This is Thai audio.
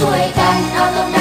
ช่วยกันเอาตงน้น